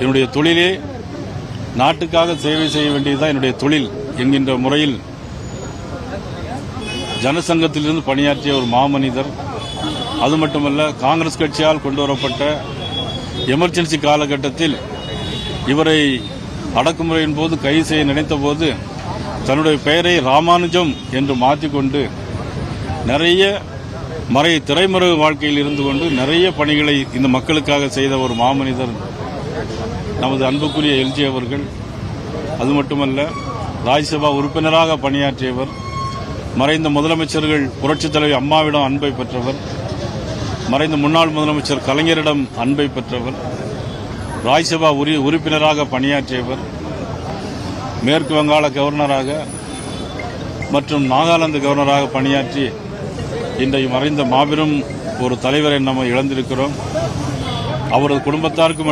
என்னுடைய தொழிலே நாட்டுக்காக சேவை செய்ய வேண்டியதுதான் என்னுடைய தொழில் என்கின்ற முறையில் ஜனசங்கத்திலிருந்து பணியாற்றிய ஒரு மாமனிதர். அது மட்டுமல்ல காங்கிரஸ் கட்சியால் கொண்டு வரப்பட்ட எமர்ஜென்சி காலகட்டத்தில் இவரை அடக்குமுறையின் போது கைது செய்ய நினைத்த போது தன்னுடைய பெயரை ராமானுஜம் என்று மாற்றிக்கொண்டு நிறைய மறை திரைமறை வாழ்க்கையில் இருந்து கொண்டு நிறைய பணிகளை இந்த மக்களுக்காக செய்த ஒரு மாமனிதர். நமது அன்புக்குரிய எல்ஜி அவர்கள் அது மட்டுமல்ல ராஜ்யசபா உறுப்பினராக பணியாற்றியவர் மறைந்த முதலமைச்சர்கள் புரட்சித் தலைவி அம்மாவிடம் அன்பை பெற்றவர் மறைந்த முன்னாள் முதலமைச்சர் கலைஞரிடம் அன்பை பெற்றவர் ராஜ்யசபா உரி உறுப்பினராக பணியாற்றியவர் மேற்கு வங்காள கவர்னராக மற்றும் நாகாலாந்து கவர்னராக பணியாற்றி இன்றைய மறைந்த மாபெரும் ஒரு தலைவரை நம்ம இழந்திருக்கிறோம். அவரது குடும்பத்தாருக்கு